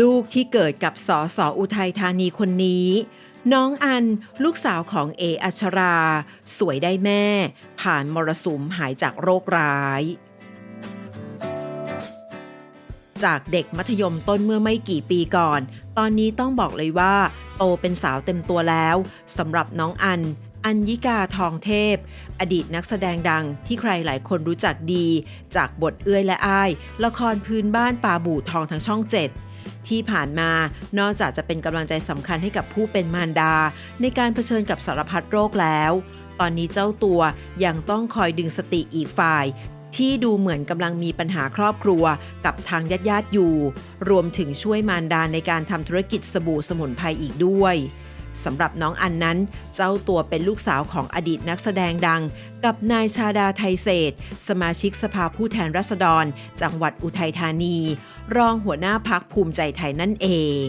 ลูกที่เกิดกับสอสออุทัยธานีคนนี้ น้องอันลูกสาวของเออัชรา สวยได้แม่ ผ่านมรสุมหายจากโรคร้าย จากเด็กมัธยมต้นเมื่อไม่กี่ปีก่อน ตอนนี้ต้องบอกเลยว่า โตเป็นสาวเต็มตัวแล้วสำหรับน้องอัน อัญญิกาทองเทพ อดีตนักแสดงดังที่ใครหลายคนรู้จักดี จากบทเอื้อยและอ้าย ละครพื้นบ้านป่าบู่ทองทางช่องเจ็ดที่ผ่านมานอกจากจะเป็นกำลังใจสำคัญให้กับผู้เป็นมารดา ในการเผชิญกับสารพัดโรคแล้ว ตอนนี้เจ้าตัวยังต้องคอยดึงสติอีกฝ่าย ที่ดูเหมือนกำลังมีปัญหาครอบครัวกับทางญาติญาติอยู่ รวมถึงช่วยมารดาในการทำธุรกิจสบู่สมุนไพรอีกด้วย สำหรับน้องอันนั้น เจ้าตัวเป็นลูกสาวของอดีตนักแสดงดัง กับนายชาดาไทยเศษ สมาชิกสภาผู้แทนราษฎร จังหวัดอุทัยธานี รองหัวหน้าพักภูมิใจไทยนั่นเอง